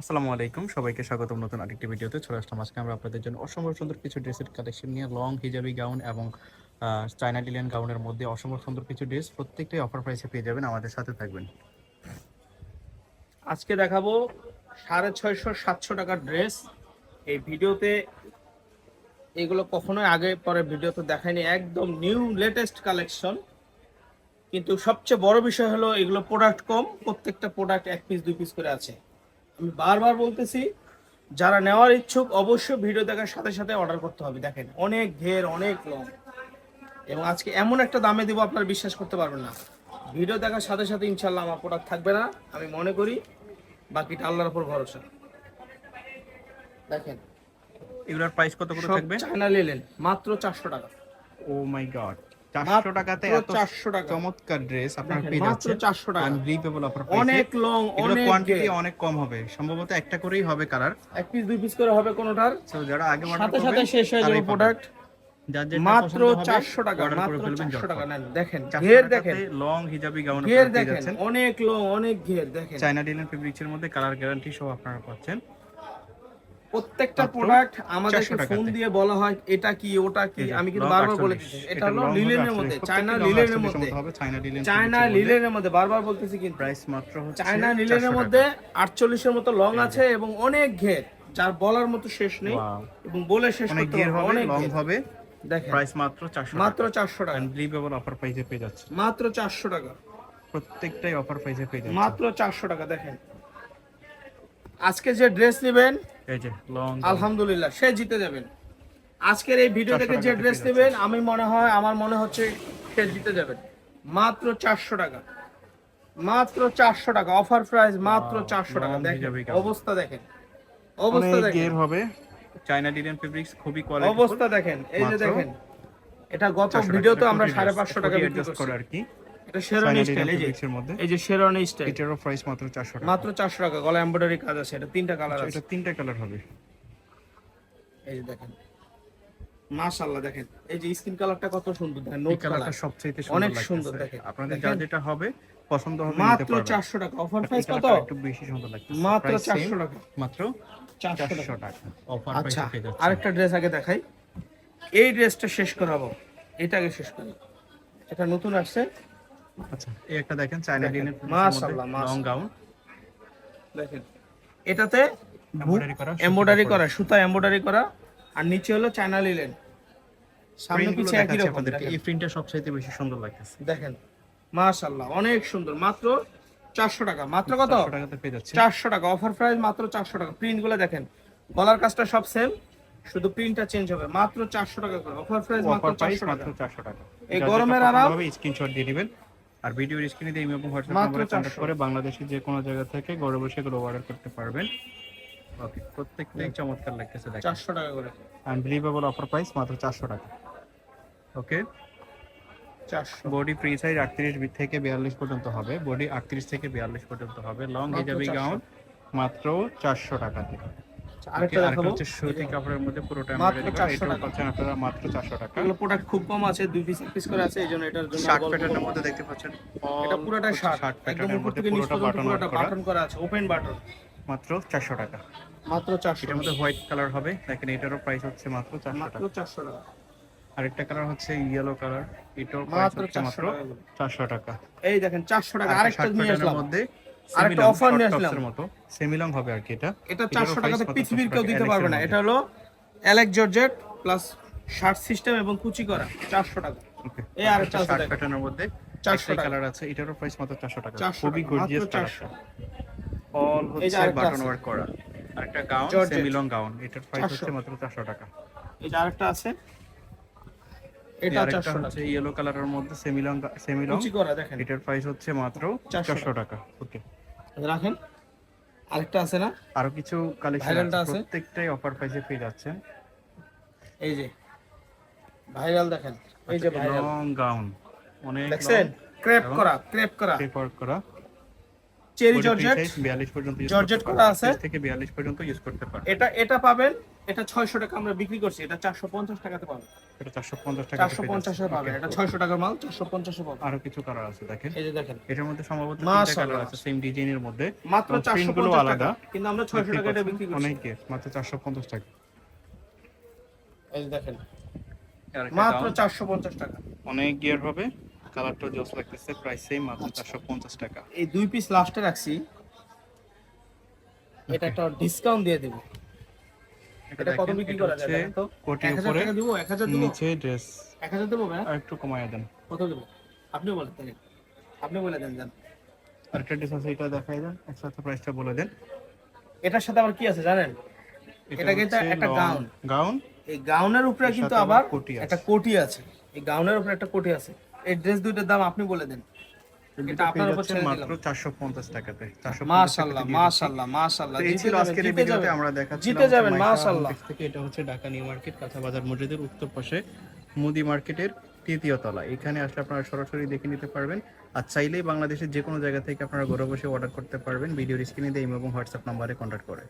আসসালামু আলাইকুম। সবাইকে স্বাগতম নতুন আরেকটি ভিডিওতে। চলে আসলাম আজকে আমরা আপনাদের জন্য অসম্ভব সুন্দর কিছু ড্রেসের কালেকশন নিয়ে। লং হিজাবি গাউন এবং চায়না ডিলিয়ান গাউনের মধ্যে অসম্ভব সুন্দর কিছু ড্রেস প্রত্যেকটাই অফার প্রাইসে পেয়ে যাবেন। আমাদের সাথে থাকবেন। আজকে দেখাবো সাড়ে ছয়শো সাতশো টাকার ড্রেস এই ভিডিওতে এগুলো কখনোই আগে পরে ভিডিওতে দেখায়নি একদম নিউ লেটেস্ট কালেকশন কিন্তু সবচেয়ে বড় বিষয় হলো এগুলো প্রোডাক্ট কম। প্রত্যেকটা প্রোডাক্ট এক পিস দুই পিস করে আছে। আমি বারবার বলতেছি যারা নেওয়ার ইচ্ছুক অবশ্যই ভিডিও দেখার সাথে সাথে অর্ডার করতে হবে। দেখেন অনেক ঘের অনেক লং। এবং আজকে এমন একটা দামে দিব আপনারা বিশ্বাস করতে পারবেন না। ভিডিও দেখার সাথে সাথে ইনশাল্লাহ আমার প্রোডাক্ট থাকবে না আমি মনে করি বাকিটা আল্লাহর উপর ভরসা। দেখেন এগুলোর প্রাইস কত করে থাকবে? চায়না নিলেন মাত্র চারশো টাকা। ও মাই গড চারশো টাকাতে এত 400 টাকা। চমৎকার ড্রেস আপনারা পেয়ে মাত্র যাচ্ছেন 400 টাকা। আনবিলিভেবল অফার অনেক লং অনেক কোয়ান্টিটি অনেক কম হবে। সম্ভবত একটা করেই হবে কালার। এক পিস দুই পিস করে হবে কোনোটার। যারা আগে অর্ডার সাথে সাথে শেষ হয়ে যাবে প্রোডাক্ট মাত্র চারশো টাকা মাত্র টাকা দেখেন 400 ঘের দেখেন। লং হিজাবি গাউন ঘের দেখেন অনেক লং অনেক ঘের দেখেন। চায়না ডিলেন ফেব্রিক্সের মধ্যে কালার গ্যারান্টি সহ আপনারা পাচ্ছেন। প্রত্যেকটা প্রোডাক্ট আমাদেরকে 400। ফোন দিয়ে বলা হয় এটা কি ওটা কি? আমি কিন্তু বারবার বলে এটা হলো লিলেনের মধ্যে চায়না লিলেনের মধ্যে। হবে চায়না লিলেনের মধ্যে বারবার বলতেছি কিন্তু। প্রাইস মাত্র হচ্ছে চায়না লিলেনের মধ্যে আটচল্লিশের মতো লং আছে এবং অনেক ঘের যার বলার মতো শেষ নেই এবং বলে শেষ করতে হবে অনেক লং হবে। দেখেন। প্রাইস মাত্র 400 মাত্র চারশো টাকা। আনবিলিভেবল অফার প্রাইসে পেয়ে যাচ্ছে। মাত্র চারশো টাকা। প্রত্যেকটাই অফার প্রাইসে পেয়ে যাচ্ছে। মাত্র চারশো টাকা দেখেন। আজকে যে ড্রেস নেবেন এই যে লং আলহামদুলিল্লাহ সে জিতে যাবেন। আজকের এই ভিডিও থেকে যে ড্রেস নেবেন আমি মনে হয় আমার মনে হচ্ছে সে জিতে যাবেন। মাত্র চারশো টাকা। মাত্র চারশো টাকা। অফার প্রাইস মাত্র চারশো টাকা। দেখেন অবস্থা দেখেন। অবস্থা দেখেন। হবে। চায়না ডিলেন ফেব্রিক্স খুবই কোয়ালিটি অবস্থা দেখেন। এই যে দেখেন এটা গত ভিডিও তো আমরা সাড়ে পাঁচশো টাকা বিক্রি করে করছি। আর কি। এটা শেরওয়ানি স্টাইল এই যে এই যে শেরওয়ানি স্টাইল এটারও প্রাইস মাত্র 400 টাকা। মাত্র চারশো টাকা গলা এমব্রয়ডারি কাজ আছে এটা তিনটা কালার আচ্ছা, আছে। এটা তিনটা কালার হবে। এই যে দেখেন মাশাআল্লাহ দেখেন এই যে স্কিন কালারটা কত সুন্দর দেখেন নোট কালারটা কালার সবচেয়ে অনেক সুন্দর সুন্দর দেখেন। আপনাদের যা যেটা হবে পছন্দ হবে মাত্র পারবেন। চারশো টাকা অফার প্রাইস কত? একটু বেশি সুন্দর মাত্র টাকা। মাত্র চারশো টাকা। 400 টাকা। অফার আচ্ছা পেয়ে যাচ্ছে আরেকটা ড্রেস আগে দেখাই। এই ড্রেসটা শেষ করাবো এটা আগে শেষ করি। এটা নতুন আসছে আচ্ছা। এই একটা দেখেন চায়না ডিনের মাশাআল্লাহ, লং গাউন। দেখেন। এটাতে এমব্রয়ডারি করা সুতা এমব্রয়ডারি করা আর নিচে হলো চায়না লিলেন সামনে পিছে একই রকম এই প্রিন্টটা সবচেয়ে বেশি সুন্দর লাগতেছে। দেখেন। মাশাআল্লাহ অনেক সুন্দর। মাত্র চারশো টাকা। মাত্র কত? 400 টাকাতে পেয়ে যাচ্ছে। চারশো টাকা। অফার প্রাইস মাত্র চারশো টাকা। প্রিন্টগুলো দেখেন। গলার কাজটা সব সেম শুধু প্রিন্টটা চেঞ্জ হবে। মাত্র চারশো টাকা করে। অফার প্রাইস মাত্র চারশো টাকা। 400 টাকা। এই গরমের আরাম- স্ক্রিনশট দিয়ে দিবেন আর ভিডিওর স্ক্রিনে দিয়ে এবং হোয়াটসঅ্যাপ নম্বরে কন্টাক্ট করে বাংলাদেশের যে কোনো জায়গা থেকে ঘরে বসে এগুলো অর্ডার করতে পারবেন। ওকে প্রত্যেকটাই চমৎকার লাগতেছে দেখেন। চারশো টাকা করে। আনবিলিভেবল অফার প্রাইস মাত্র 400 টাকা। ওকে চারশো। বডি ফ্রি সাইজ 38 থেকে 42 পর্যন্ত হবে। বডি 38 থেকে 42 পর্যন্ত হবে। লং হিজাবি গাউন মাত্র 400 টাকা আরেকটা আরেকটা দেখাবো। হচ্ছে সুতি কাপড়ের মধ্যে পুরোটা মাত্র 400 টাকা। পাচ্ছেন আপনারা মাত্র 400 টাকা। এগুলো প্রোডাক্ট খুব কম আছে দুই পিস পিস করে আছে এই এটার জন্য শার্ট প্যাটার্নের মধ্যে দেখতে পাচ্ছেন। এটা পুরোটা শার্ট শার্ট একদম উপর থেকে নিচ পর্যন্ত পুরোটা বাটন করা আছে ওপেন বাটন মাত্র 400 টাকা। মাত্র চারশো এটার মধ্যে হোয়াইট কালার হবে দেখেন এটারও প্রাইস হচ্ছে মাত্র 400 মাত্র টাকা। চারশো টাকা। আরেকটা কালার হচ্ছে ইয়েলো কালার এটার প্রাইস হচ্ছে মাত্র 400 টাকা। এই দেখেন চারশো টাকা আরেকটা আরেকটা নিয়ে আসলাম। মধ্যে আরেকটা semi-long, নিয়ে আসলাম। মতো। সেমিলং হবে আর কি এটা। এটা এটারও চারশো price টাকাতে পৃথিবীর কেউ দিতে পারবে না। এটা হলো Alex georgette plus shirt system এবং কুচি করা। চারশো টাকা। এই আরেকটা আছে শার্ট প্যাটার্নের মধ্যে 400 চারশো টাকা। কালার আছে। এটারও প্রাইস মাত্র 400 টাকা। খুবই গর্জিয়াস 400 অল হচ্ছে বাটন ওয়ার্ক করা। আরেকটা gown Georgette। Semi long gown এটার প্রাইস হচ্ছে মাত্র 400 টাকা। এই যে আরেকটা আছে। এটা আরেকটা চারশো টাকা। হচ্ছে ইয়েলো কালারের মধ্যে সেমিলং কুচি করা দেখেন। এটার প্রাইস হচ্ছে মাত্র 400 400 টাকা। ওকে রাখেন। আরেকটা আছে না? আরও কিছু কালেকশন আছে? প্রত্যেকটাই অফার প্রাইসে পেয়ে যাচ্ছেন। এই যে ভাইরাল দেখেন। এই যে ভাইরাল লং গাউন অনেক দেখছেন? ক্রেপ করা ক্রেপ করা। ক্রেপ করা। Cherry georgette. 42 পর্যন্ত জর্জেট করা আছে। থেকে 42 পর্যন্ত ইউজ করতে পারবেন এটা এটা পাবেন এটা ছয়শো টাকা আমরা বিক্রি করছি এটা চারশো পঞ্চাশ টাকাতে পাবে এটা চারশো পঞ্চাশ টাকা চারশো পঞ্চাশে পাবে এটা ছয়শো টাকার মাল চারশো পঞ্চাশে পাবে আরও কিছু কালার আছে দেখেন। এই যে দেখেন। এটার মধ্যে সম্ভবত তিনটা কালার আছে সেম ডিজাইনের মধ্যে। মাত্র এবং চারশো print গুলো পঞ্চাশ আলাদা। টাকা কিন্তু আমরা ছয়শো টাকা এটা বিক্রি করছি। অনেকে মাত্র চারশো পঞ্চাশ টাকা। এই দেখেন। মাত্র gown, চারশো পঞ্চাশ টাকা। অনেক গিয়ার হবে। কালারটা জোস লাগতেছে প্রাইস সেম মাত্র চারশো পঞ্চাশ টাকা। এই দুই পিস লাস্টে রাখছি। এটা একটা ডিসকাউন্ট দিয়ে দেবো। এটা কত বিক্রি করা তো? এক হাজার উপরে টাকা দিব এক হাজার দিব? নিচে ড্রেস এক হাজার দেবো ভাই একটু কমায় দেন। কত দেবো? আপনি বলেন তাহলে আপনি বলে দেন জান আরেকটা ড্রেস আছে এটা দেখাই দেন একসাথে প্রাইসটা বলে দেন। এটার সাথে আবার কি আছে জানেন? এটা কিন্তু একটা gown। গাউন এই গাউনের উপরে কিন্তু আবার কোটি একটা কোটি আছে। এই গাউনের উপরে একটা কোটি আছে। এই ড্রেস দুইটার দাম আপনি বলে দেন। এটা আপনার উপর ছেড়ে মাত্র দিলাম। চারশো পঞ্চাশ টাকাতে। চারশো মাশাআল্লাহ মাশাআল্লাহ মাশাআল্লাহ এই ছিল আজকের এই ভিডিওতে আমরা দেখাচ্ছি জিতে যাবেন, মাশাআল্লাহ। থেকে। এটা হচ্ছে ঢাকা নিউ মার্কেট কাঁথা বাজার মসজিদের উত্তর পাশে মুদি মার্কেটের তৃতীয় তলা। এখানে আসলে আপনারা সরাসরি দেখে নিতে পারবেন। আর চাইলেই বাংলাদেশের যে কোনো জায়গা থেকে আপনারা ঘরে বসে অর্ডার করতে পারবেন। ভিডিওর স্ক্রিনে দিয়ে এবং হোয়াটসঅ্যাপ নাম্বারে কন্ট্যাক্ট করে।